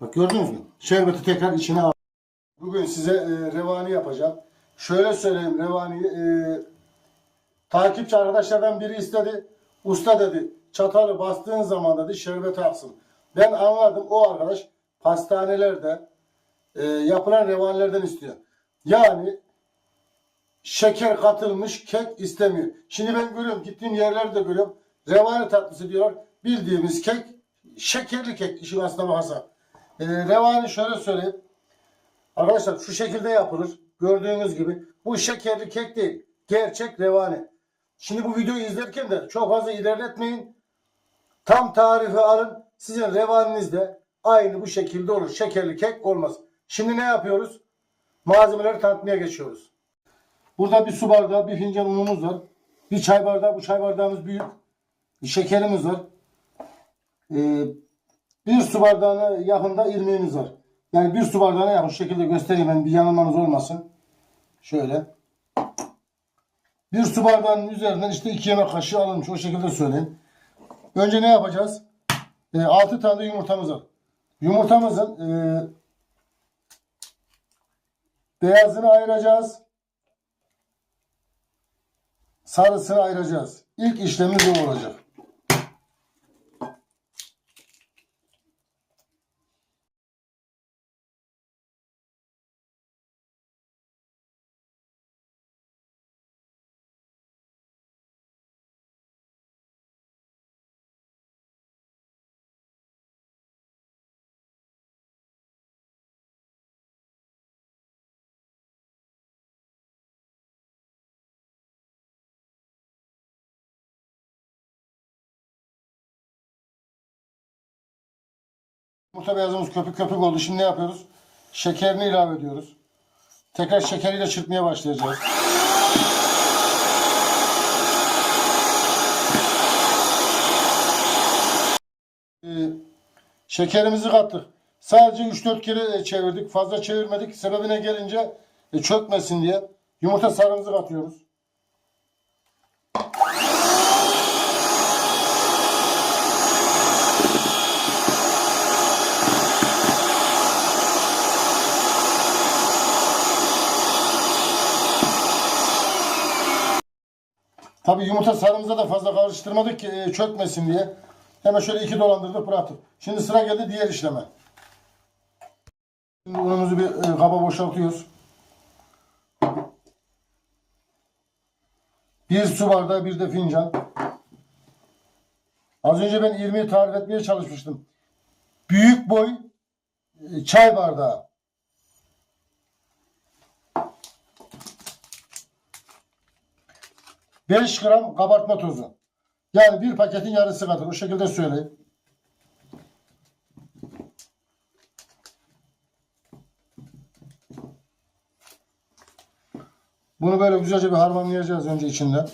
Bak gördünüz mü? Şerbeti tekrar içine al. Bugün size e, revani yapacağım. Şöyle söyleyeyim revaniyi. E, takipçi arkadaşlardan biri istedi. Usta dedi çatalı bastığın zaman dedi şerbeti aksın. Ben anladım o arkadaş pastanelerde e, yapılan revanilerden istiyor. Yani şeker katılmış kek istemiyor. Şimdi ben görüyorum gittiğim yerlerde görüyorum. Revani tatlısı diyorlar. Bildiğimiz kek şekerli kek işin aslına bakarsan. E, revani şöyle söyleyeyim. Arkadaşlar şu şekilde yapılır. Gördüğünüz gibi. Bu şekerli kek değil. Gerçek revani. Şimdi bu videoyu izlerken de çok fazla ilerletmeyin. Tam tarifi alın. Sizin revaniniz de aynı bu şekilde olur. Şekerli kek olmaz. Şimdi ne yapıyoruz? Malzemeleri tanıtmaya geçiyoruz. Burada bir su bardağı, bir fincan unumuz var. Bir çay bardağı, bu çay bardağımız büyük. Bir şekerimiz var. Ee, bir su bardağına yakında irmiğimiz var. Yani bir su bardağına yakın şu şekilde göstereyim ben bir yanılmanız olmasın. Şöyle. Bir su bardağının üzerinden işte iki yemek kaşığı alınmış. O şekilde söyleyeyim. Önce ne yapacağız? E, 6 tane yumurtamız var. Yumurtamızın e, beyazını ayıracağız. Sarısını ayıracağız. İlk işlemimiz bu olacak. Yumurta beyazımız köpük köpük oldu. Şimdi ne yapıyoruz? Şekerini ilave ediyoruz. Tekrar şekeriyle çırpmaya başlayacağız. Ee, şekerimizi kattık. Sadece 3-4 kere çevirdik. Fazla çevirmedik. Sebebine gelince e, çökmesin diye. Yumurta sarımızı katıyoruz. Tabi yumurta sarımıza da fazla karıştırmadık ki e, çökmesin diye. Hemen şöyle iki dolandırdık bıraktık. Şimdi sıra geldi diğer işleme. Şimdi unumuzu bir e, kaba boşaltıyoruz. Bir su bardağı bir de fincan. Az önce ben irmiği tarif etmeye çalışmıştım. Büyük boy e, çay bardağı. Beş gram kabartma tozu. Yani bir paketin yarısı kadar. O şekilde söyleyeyim. Bunu böyle güzelce bir harmanlayacağız önce içinde.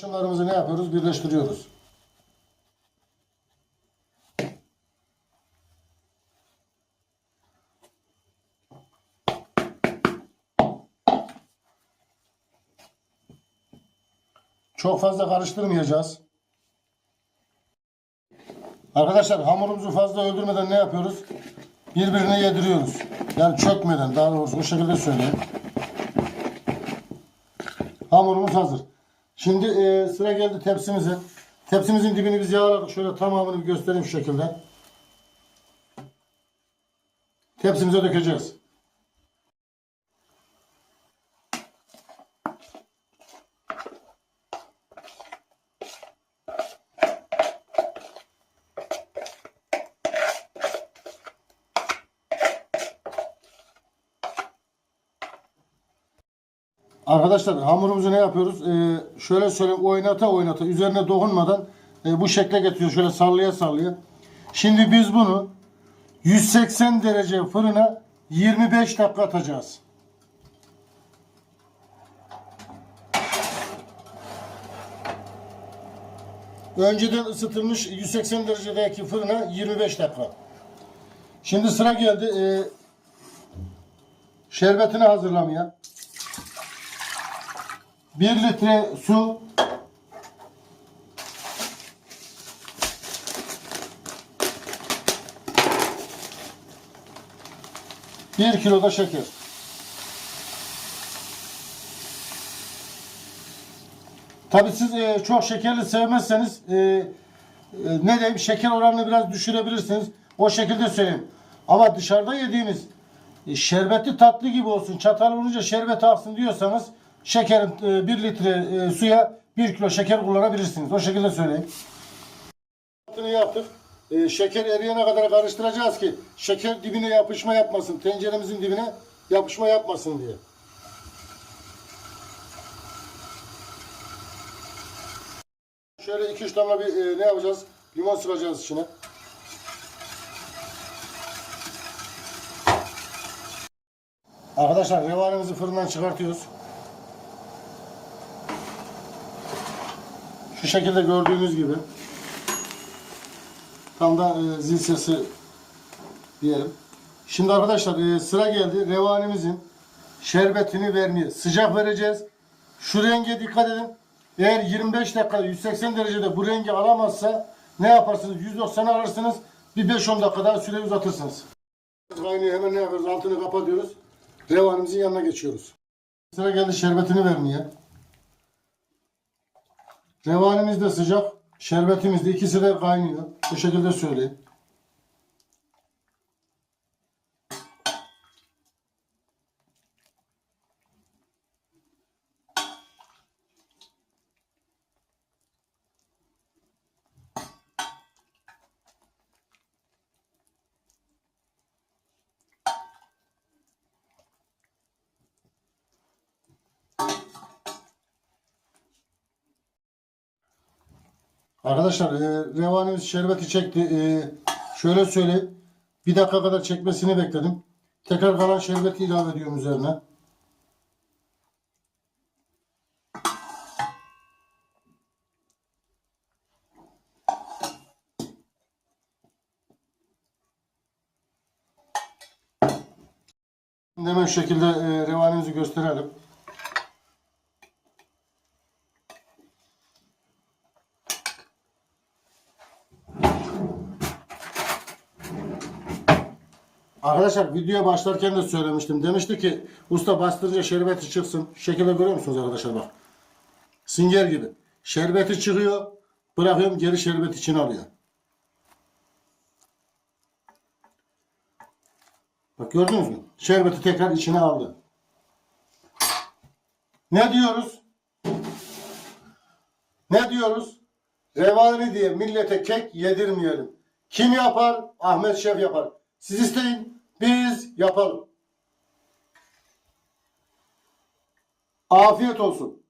Şunlarımızı ne yapıyoruz? Birleştiriyoruz. Çok fazla karıştırmayacağız. Arkadaşlar hamurumuzu fazla öldürmeden ne yapıyoruz? Birbirine yediriyoruz. Yani çökmeden daha doğrusu o şekilde söyleyeyim. Hamurumuz hazır. Şimdi e, sıra geldi tepsimize. Tepsimizin dibini biz yağladık. Şöyle tamamını göstereyim şu şekilde. Tepsimize dökeceğiz. Arkadaşlar hamurumuzu ne yapıyoruz? Ee, şöyle söyleyeyim oynata oynata üzerine dokunmadan e, bu şekle getiriyoruz. Şöyle sallaya sallaya. Şimdi biz bunu 180 derece fırına 25 dakika atacağız. Önceden ısıtılmış 180 derecedeki fırına 25 dakika. Şimdi sıra geldi e, şerbetini hazırlamaya. 1 litre su. Bir kilo da şeker. Tabii siz e, çok şekerli sevmezseniz e, e, ne diyeyim şeker oranını biraz düşürebilirsiniz. O şekilde söyleyeyim. Ama dışarıda yediğimiz e, şerbetli tatlı gibi olsun. Çatal vurunca şerbet aksın diyorsanız şekerin e, 1 litre e, suya 1 kilo şeker kullanabilirsiniz. O şekilde söyleyeyim. Tatlını yaptık. E, şeker eriyene kadar karıştıracağız ki şeker dibine yapışma yapmasın. Tenceremizin dibine yapışma yapmasın diye. Şöyle 2-3 damla bir e, ne yapacağız? Limon sıkacağız içine. Arkadaşlar revanemizi fırından çıkartıyoruz. Şu şekilde gördüğünüz gibi. Tam da e, zil sesi diyelim. Şimdi arkadaşlar e, sıra geldi. Revanimizin şerbetini vermeye. Sıcak vereceğiz. Şu renge dikkat edin. Eğer 25 dakika 180 derecede bu rengi alamazsa ne yaparsınız? 190'a alırsınız. Bir 5-10 dakika daha süreyi uzatırsınız. Kaynıyor hemen ne yapıyoruz? Altını kapatıyoruz. Revanimizin yanına geçiyoruz. Sıra geldi şerbetini vermeye. Revanimiz de sıcak. Şerbetimiz de ikisi de kaynıyor. Bu şekilde söyleyeyim. Arkadaşlar e, revanemiz şerbeti çekti. E, şöyle söyleyeyim. Bir dakika kadar çekmesini bekledim. Tekrar kalan şerbeti ilave ediyorum üzerine. Hemen şekilde e, revanemizi gösterelim. Arkadaşlar videoya başlarken de söylemiştim. Demişti ki usta bastırınca şerbeti çıksın. Şekilde görüyor musunuz arkadaşlar bak. Singer gibi. Şerbeti çıkıyor. Bırakıyorum geri şerbet içine alıyor. Bak gördünüz mü? Şerbeti tekrar içine aldı. Ne diyoruz? Ne diyoruz? Revani diye millete kek yedirmeyelim. Kim yapar? Ahmet Şef yapar. Siz isteyin, biz yapalım. Afiyet olsun.